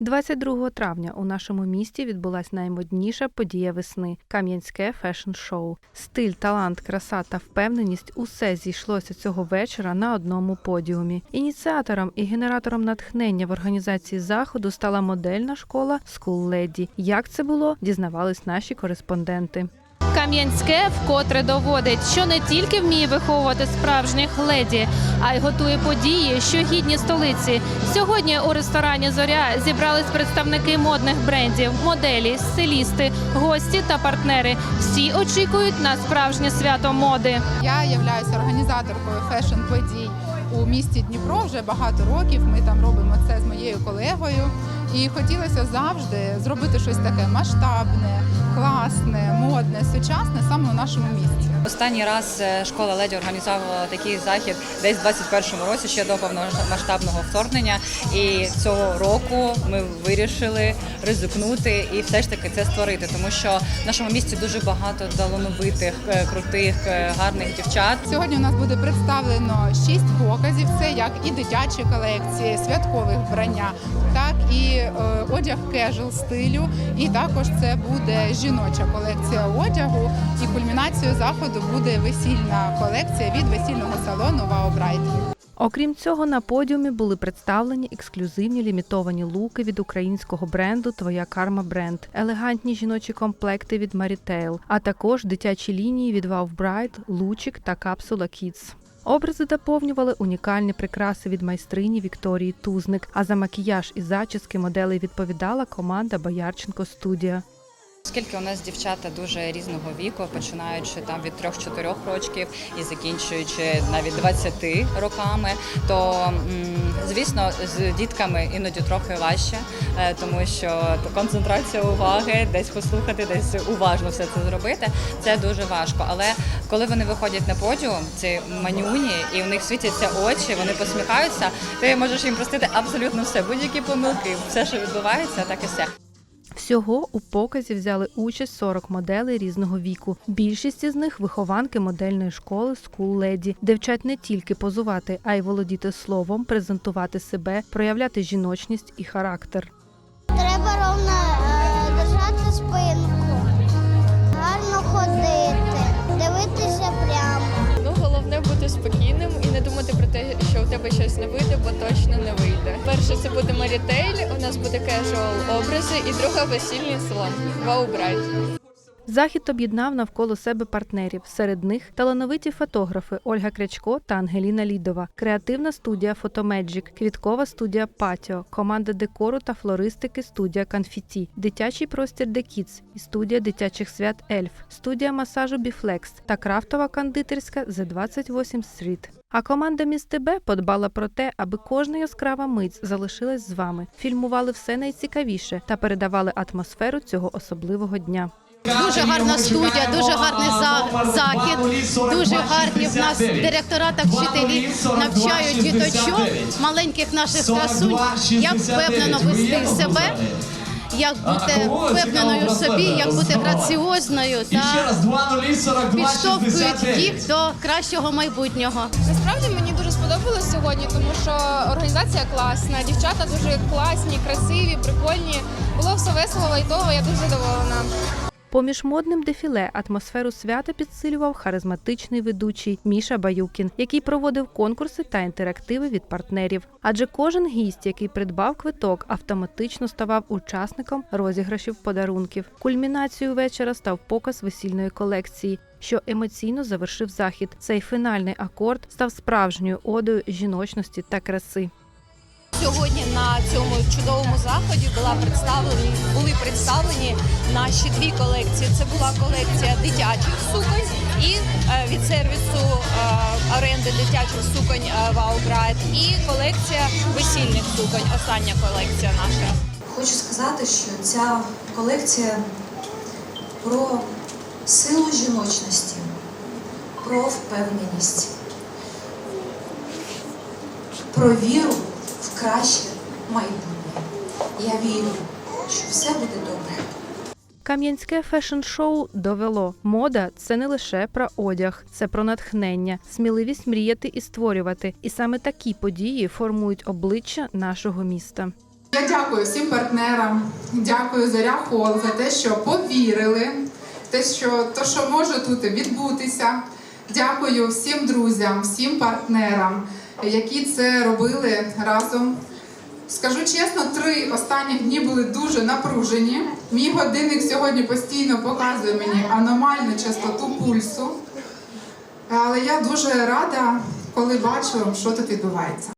22 травня у нашому місті відбулась наймодніша подія весни Кам'янське фешн-шоу. Стиль, талант, краса та впевненість усе зійшлося цього вечора на одному подіумі. Ініціатором і генератором натхнення в організації заходу стала модельна школа School Lady. Як це було, дізнавались наші кореспонденти. Кам'янське вкотре доводить, що не тільки вміє виховувати справжніх леді, а й готує події, що гідні столиці. Сьогодні у ресторані Зоря зібрались представники модних брендів, моделі, стилісти, гості та партнери. Всі очікують на справжнє свято моди. Я являюся організаторкою фешн-подій у місті Дніпро вже багато років. Ми там робимо це з моєю колегою. І хотілося завжди зробити щось таке масштабне, класне, модне, сучасне саме у нашому місті. Останній раз е, школа леді організовувала такий захід десь в 21-му році, ще до повномасштабного вторгнення. І цього року ми вирішили ризикнути і все ж таки це створити, тому що в нашому місті дуже багато талановитих, е, крутих, е, гарних дівчат. Сьогодні у нас буде представлено шість показів. Це як і дитячі колекції, святкових вбрання, так і е, одяг кежуал стилю. І також це буде жіноча колекція одягу. І кульмінацією заходу буде весільна колекція від весільного салону Вау Брайт. Окрім цього, на подіумі були представлені ексклюзивні лімітовані луки від українського бренду Твоя карма бренд, елегантні жіночі комплекти від Maritail, а також дитячі лінії від Bright, Лучик та Капсула Kids. Образи доповнювали унікальні прикраси від майстрині Вікторії Тузник. А за макіяж і зачіски моделей відповідала команда Боярченко Студія. Оскільки у нас дівчата дуже різного віку, починаючи там від 3-4 років і закінчуючи навіть 20 роками, то звісно з дітками іноді трохи важче, е, тому що концентрація уваги, десь послухати, десь уважно все це зробити. Це дуже важко. Але коли вони виходять на подіум, ці манюні, і в них світяться очі, вони посміхаються, ти можеш їм простити абсолютно все, будь-які помилки, все, що відбувається, так і все. Всього у показі взяли участь 40 моделей різного віку. Більшість із них вихованки модельної школи School Lady, де вчать не тільки позувати, а й володіти словом, презентувати себе, проявляти жіночність і характер. Перше це буде Марітейль, у нас буде кежуал образи, і друга весільний салон Вау Брайт. Захід об'єднав навколо себе партнерів. Серед них талановиті фотографи Ольга Крячко та Ангеліна Лідова, креативна студія Фотомеджік, квіткова студія Патіо, команда декору та флористики студія Конфіті, дитячий простір Kids і студія дитячих свят Ельф, студія масажу Біфлекс та крафтова кондитерська The 28 Street. А команда Міс ТБ подбала про те, аби кожна яскрава мить залишилась з вами, фільмували все найцікавіше та передавали атмосферу цього особливого дня. Дуже гарна студія, дуже гарний за- захід, дуже гарні в нас директора та вчителі навчають діточок, маленьких наших красунь, як впевнено вести себе, як бути впевненою в собі, як бути граціозною та підштовхують їх до кращого майбутнього. Насправді мені дуже сподобалось сьогодні, тому що організація класна, дівчата дуже класні, красиві, прикольні. Було все весело, лайтово, я дуже задоволена. Поміж модним дефіле атмосферу свята підсилював харизматичний ведучий Міша Баюкін, який проводив конкурси та інтерактиви від партнерів. Адже кожен гість, який придбав квиток, автоматично ставав учасником розіграшів подарунків. Кульмінацією вечора став показ весільної колекції. Що емоційно завершив захід. Цей фінальний акорд став справжньою одою жіночності та краси. Сьогодні на цьому чудовому заході була представлені були представлені наші дві колекції. Це була колекція дитячих суконь і е, від сервісу е, оренди дитячих суконь е, Bright, і колекція весільних суконь. Остання колекція наша. Хочу сказати, що ця колекція про силу жіночності, про впевненість, про віру в краще майбутнє. Я вірю, що все буде добре. Кам'янське фешн-шоу довело. Мода це не лише про одяг, це про натхнення, сміливість мріяти і створювати. І саме такі події формують обличчя нашого міста. Я дякую всім партнерам, дякую Заря Хол за те, що повірили, те, що то, що може тут відбутися. Дякую всім друзям, всім партнерам, які це робили разом. Скажу чесно, три останні дні були дуже напружені. Мій годинник сьогодні постійно показує мені аномальну частоту пульсу. Але я дуже рада, коли бачу, що тут відбувається.